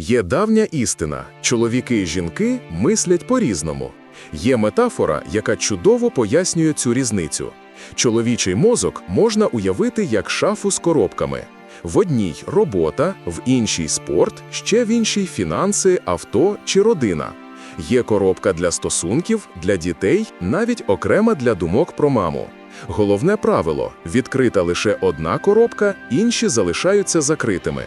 Є давня істина: чоловіки і жінки мислять по-різному. Є метафора, яка чудово пояснює цю різницю. Чоловічий мозок можна уявити як шафу з коробками. В одній робота, в іншій спорт, ще в іншій фінанси, авто чи родина. Є коробка для стосунків, для дітей, навіть окрема для думок про маму. Головне правило відкрита лише одна коробка, інші залишаються закритими.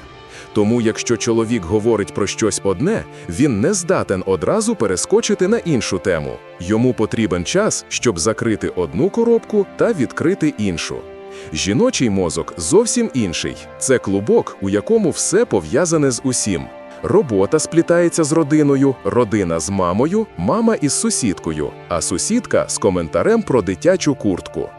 Тому, якщо чоловік говорить про щось одне, він не здатен одразу перескочити на іншу тему. Йому потрібен час, щоб закрити одну коробку та відкрити іншу. Жіночий мозок зовсім інший. Це клубок, у якому все пов'язане з усім. Робота сплітається з родиною, родина з мамою, мама із сусідкою, а сусідка з коментарем про дитячу куртку.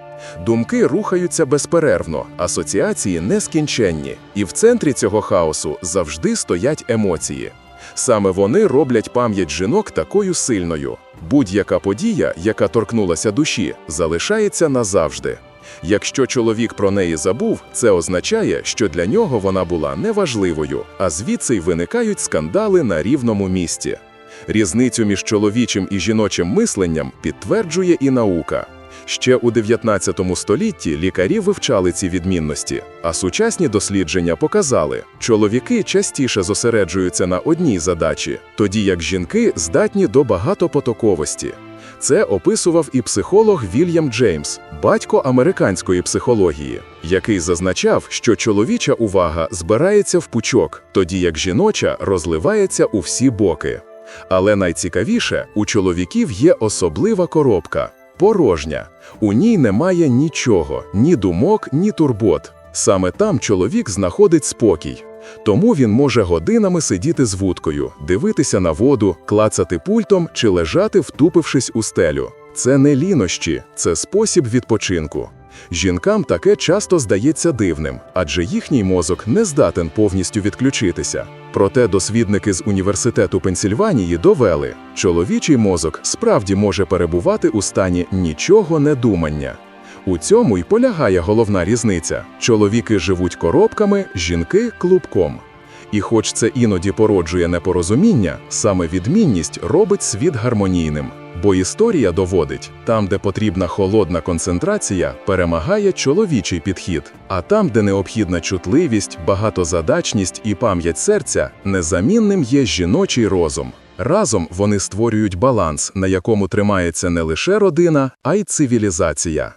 Думки рухаються безперервно, асоціації нескінченні, і в центрі цього хаосу завжди стоять емоції. Саме вони роблять пам'ять жінок такою сильною. Будь-яка подія, яка торкнулася душі, залишається назавжди. Якщо чоловік про неї забув, це означає, що для нього вона була неважливою, а звідси й виникають скандали на рівному місці. Різницю між чоловічим і жіночим мисленням підтверджує і наука. Ще у 19 столітті лікарі вивчали ці відмінності, а сучасні дослідження показали, чоловіки частіше зосереджуються на одній задачі, тоді як жінки здатні до багатопотоковості. Це описував і психолог Вільям Джеймс, батько американської психології, який зазначав, що чоловіча увага збирається в пучок, тоді як жіноча розливається у всі боки. Але найцікавіше, у чоловіків є особлива коробка порожня. У ній немає нічого, ні думок, ні турбот. Саме там чоловік знаходить спокій. Тому він може годинами сидіти з вудкою, дивитися на воду, клацати пультом чи лежати, втупившись у стелю. Це не лінощі, це спосіб відпочинку. Жінкам таке часто здається дивним, адже їхній мозок не здатен повністю відключитися. Проте дослідники з університету Пенсільванії довели, чоловічий мозок справді може перебувати у стані нічого не думання. У цьому й полягає головна різниця: чоловіки живуть коробками, жінки клубком. І хоч це іноді породжує непорозуміння, саме відмінність робить світ гармонійним. Бо історія доводить, там, де потрібна холодна концентрація, перемагає чоловічий підхід, а там, де необхідна чутливість, багатозадачність і пам'ять серця, незамінним є жіночий розум. Разом вони створюють баланс, на якому тримається не лише родина, а й цивілізація.